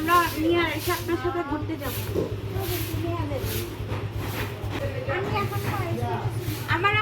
আমরা নিয়ে এসে আপনার সাথে ঘুরতে যাব। আমার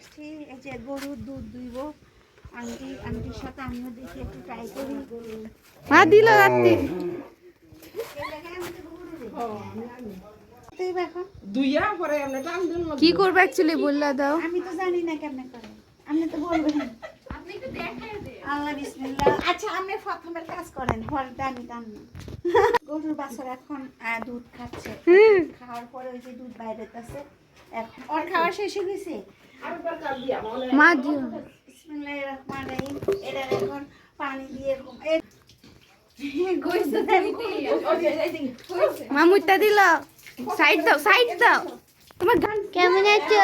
আসছি। এই যে গরুর দুধ দুইব। আন্টি আন্টির সাথে আমিও দেখি একটু ট্রাই করি। মা দিল রাত্রি দিন কি করবে অ্যাকচুয়ালি বললা দাও। আমি তো জানি না কেমনে করে। আপনি তো বলবেন। আল্লাহ বিসমিল্লাহ। আচ্ছা আপনি প্রথমের কাজ করেন আমি গরুর বাছর এখন আহ, দুধ খাচ্ছে। খাওয়ার পরে ওই যে দুধ বাইরে আছে এখন ওর খাওয়া শেষ হয়ে গেছে? মা দিও। বিসমিল্লাহির এটা এখন পানি দিয়ে এরকম এ- গইছে দেবি মা মুইটা দিল। সাইড দাও সাইড দাও। তোমার গান কেমন আছো?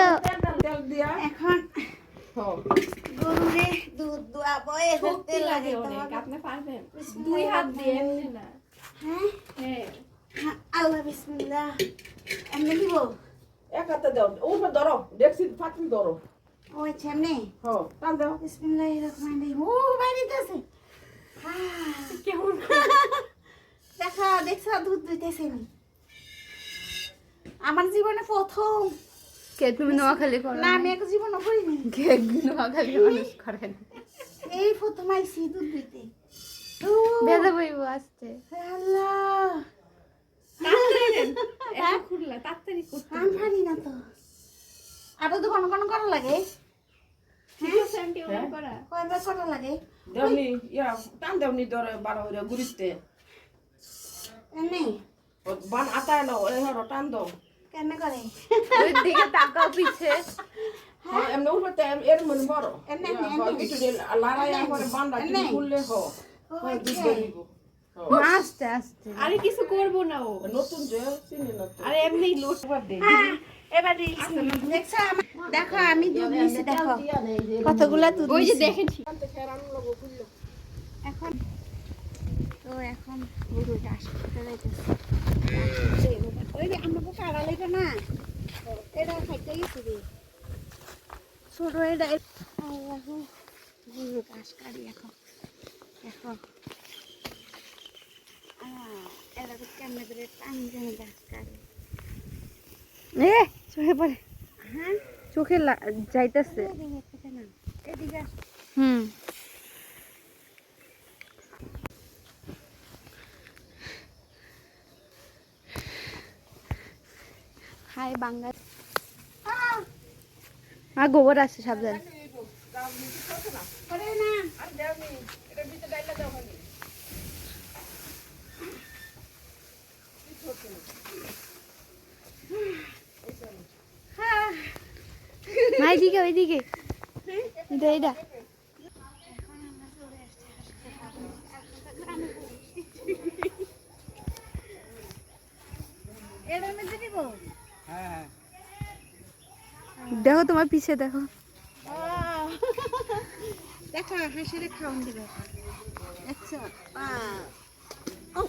এখন গরুরে দুধ দুয়াবো এসে লাগে আপনি পারবেন। দুই হাত দিয়ে না। হ্যাঁ? হ্যাঁ। হ্যাঁ, আল্লাহ বিসমিল্লাহ। এমনি দিব? এক হাতে দাও। উপরে ধরো দেখছি ফাটল ধরো। ও আচ্ছা এমনি? হ্যাঁ টান দাও। বিসমিল্লাহির রহমানির রহিম। ও বাইরেতেছে কেমন? দেখা দেখছ দুধ দিতেছে নি আমার জীবনে প্রথম। কে তুমি নোয়াখালী করো না আমি এক জীবনে করিনি। কে নোয়াখালী মানুষ করেন এই প্রথম আইসি দুধ দিতে। বেদা বইব আসতে আল্লাহ। তাড়াতাড়ি করতে না তো। আরও তো কোনো কোনো করা লাগে? আন্টি ওরা করা। কয়বার করা লাগে? দেওনি ইয়া টান দেওনি ধরে বারো হইরে গুড়িতে এমনি? বান আতায় না ওই হরো টান দাও। কেন করে? ওই দিকে তাকাও পিছে। হ্যাঁ? এমনি এর মন এমনি, এমনি, হয়, হ। হয় আস্তে আস্তে। আরে কিছু করব না ও। নতুন আরে এমনি দে। হ্যাঁ, এবার আমার- দেখো আমি দুধ নিয়েছি দেখো। কতগুলা দুধ ওই যে দেখেছি। এখন তো এখন যাইতেছে। ওই যে কাড়া লেগে না। এটা খাইতে গেছি রে। ছোট এটা ঘাস কাটি এখন। এখন আহ, এরা তো কেমনে করে টান জানি ঘাস কাটে এ চোখে পড়ে। হ্যাঁ? যাইতাছে। হুম। হাই বাঙ্গাল আর গোবর আছে সাবধান। করে না। আর দেওনি এটা ভিতরে ডাইলা দাও হনি হ্যাঁ মা এদিকে ওইদিকে। এটা এটা এটার মধ্যে দেখো তোমার পিছে দেখো। দেখো হাসির খাওয়ান দিবে। দেখছ আহ, ও।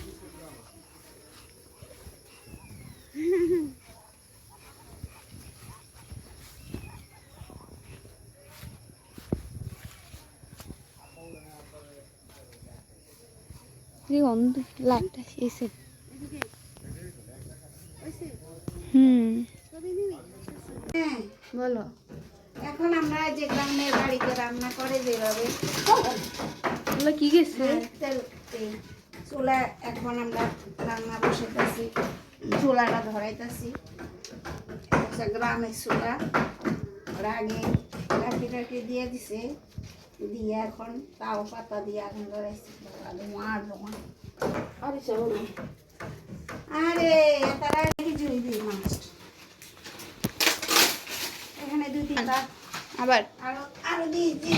এই অন্ধ লাইটটা এসে হুম বলো। এখন আমরা যে গ্রামের বাড়িতে রান্না করে যেভাবে। বলো কি গেছে? হ্যাঁ, তেল চুলা এখন আমরা রান্না বসাইতেছি। চুলাটা ধরাইতেছি। গ্রামের চুলা। ওরা আগে লাঠি টাঠি দিয়ে দিছে। দিয়ে এখন তাও পাতা দিয়ে এখন ধরাইছি ধোঁয়া আরে আরে তারা কিছুই দিই মাছ। এখানে দুই তিনটা। আবার? আরও আরও দিয়ে দিচ্ছি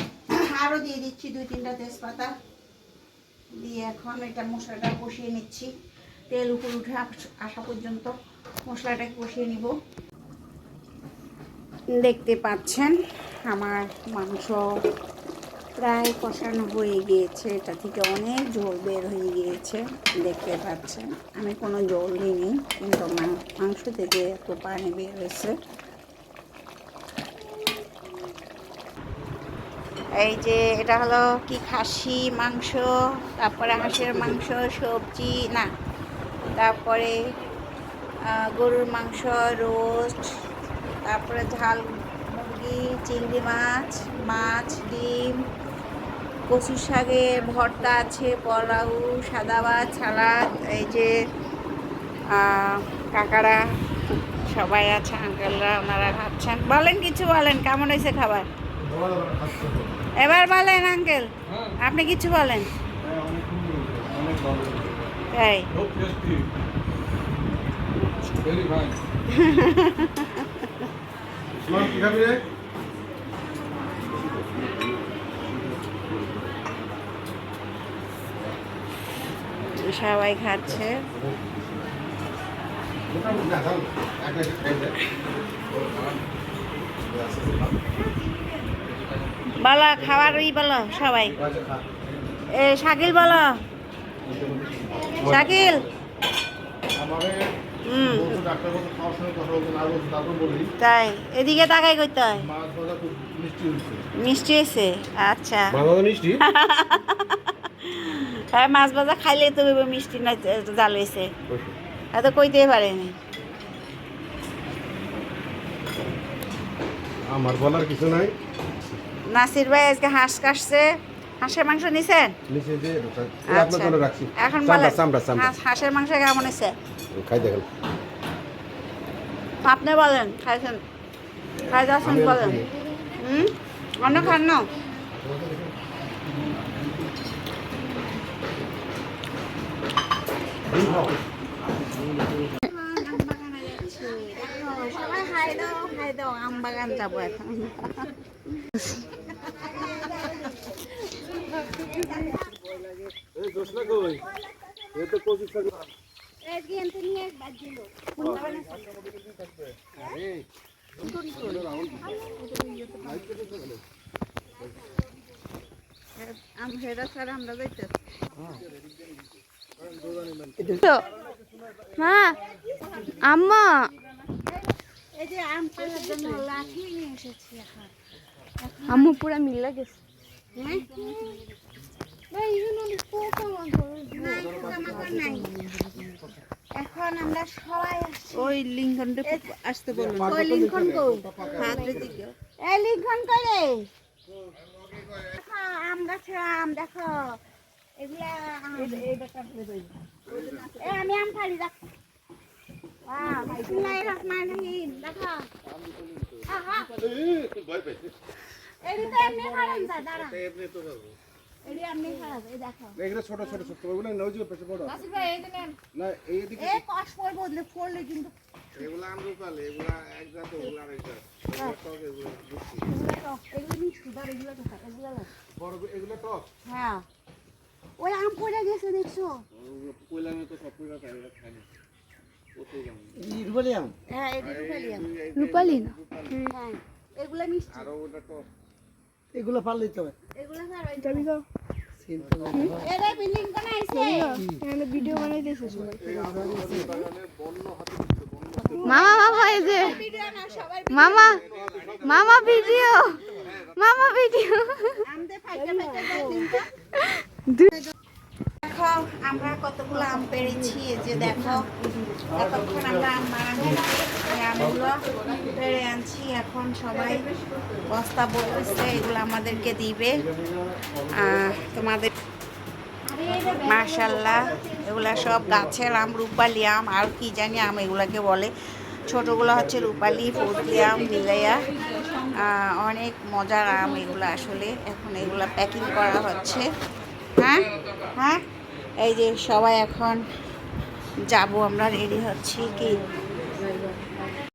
আরও দিয়ে দিচ্ছি দুই তিনটা তেজপাতা। দিয়ে এখন এটা মশলাটা কষিয়ে নিচ্ছি। তেল উপর উঠে আসা পর্যন্ত মশলাটাকে কষিয়ে নিব। দেখতে পাচ্ছেন আমার মাংস প্রায় কষানো হয়ে গিয়েছে, এটা থেকে অনেক ঝোল বের হয়ে গিয়েছে, দেখতে পাচ্ছেন। আমি কোনো জল দিইনি কিন্তু মাংস থেকে এত পানি বের হয়েছে। এই যে, এটা হলো কি খাসি মাংস, তারপরে হাঁসের মাংস, সবজি, না, তারপরে গরুর মাংস, রোস্ট, তারপরে ঝাল মুরগি, চিংড়ি মাছ মাছ, ডিম কচু শাকে ভর্তা আছে পলাউ সাদা ভাত সালাদ এই যে কাকারা সবাই আছে আঙ্কেলরা ওনারা খাচ্ছেন। বলেন কিছু বলেন কেমন হয়েছে খাবার? এবার বলেন আঙ্কেল আপনি কিছু বলেন। তাই খুব টেস্টি সবাই খাচ্ছে। বলো খাবার ই বলো সবাই। এ শাকিল বলো। শাকিল। খাওয়ার তাই এদিকে তাকাই করতে হয়। মিষ্টি হয়েছে। আচ্ছা। মিষ্টি? হ্যাঁ মাছ ভাজা খাইলে তো মিষ্টি না জাল হয়েছে এত কইতেই পারেনি। আমার বলার কিছু নাই। নাসির ভাই আজকে হাঁস কাটছে। হাঁসের মাংস নিছেন? আচ্ছা। এখন বলেন হাঁসের মাংস কেমন হয়েছে খাই দেখেন। আপনি বলেন খাইছেন? খাই যাচ্ছেন বলেন। হুম? অন্য খান না সবাই হাই দাও হাই দাও আম বাগান যাব আমরা যাইতে মা আম্মা। এই যে আম পাড়ার জন্য লাঠি নিয়ে এসেছি এখন আম্মু পুরা মিল্লা গেছে। এখন আমরা সবাই ওই লিঙ্কনটা আসতে বলুন ওই লিঙ্কন কো এই লিঙ্কন করে দেখো আম গাছের আম দেখো। আম। এ আমি আম খালি দেখো। ছোট ছোট ছোট ওগুলো পেছে বড় না এইদিকে বদলে কিন্তু এগুলো আমরু পালে এগুলো এক জাত ওগুলো আর এক জাত এগুলো টক এগুলো মিষ্টি। এগুলো তো এগুলো বড় এগুলো টক? হ্যাঁ। ওই আম পড়ে গেছে দেখছ হ্যাঁ রূপালি না হ্যাঁ এগুলো মিষ্টি আর ওটা এগুলো এরা বিল্ডিং ভিডিও বানাইতেছে সবাই মামা মামা এই যে ভিডিও না সবাই মামা মামা ভিডিও মামা ভিডিও আমদে ফাইটা ফাইটা। দেখো, আমরা কতগুলো আম পেরেছি যে দেখো, এতক্ষণ আমরা আম আমগুলো পেরে আনছি, এখন সবাই বস্তা বলতেছে এগুলো আমাদেরকে দিবে। তোমাদের মাশাল্লাহ এগুলা সব গাছের আম, রূপালি আম, আর কি জানি আম এগুলাকে বলে। ছোটগুলো হচ্ছে রূপালি, ফজলি আম মিলাইয়া অনেক মজার আম এগুলো আসলে, এখন এগুলা প্যাকিং করা হচ্ছে। হ্যাঁ? হ্যাঁ? এই যে সবাই এখন যাব আমরা রেডি হচ্ছি কি?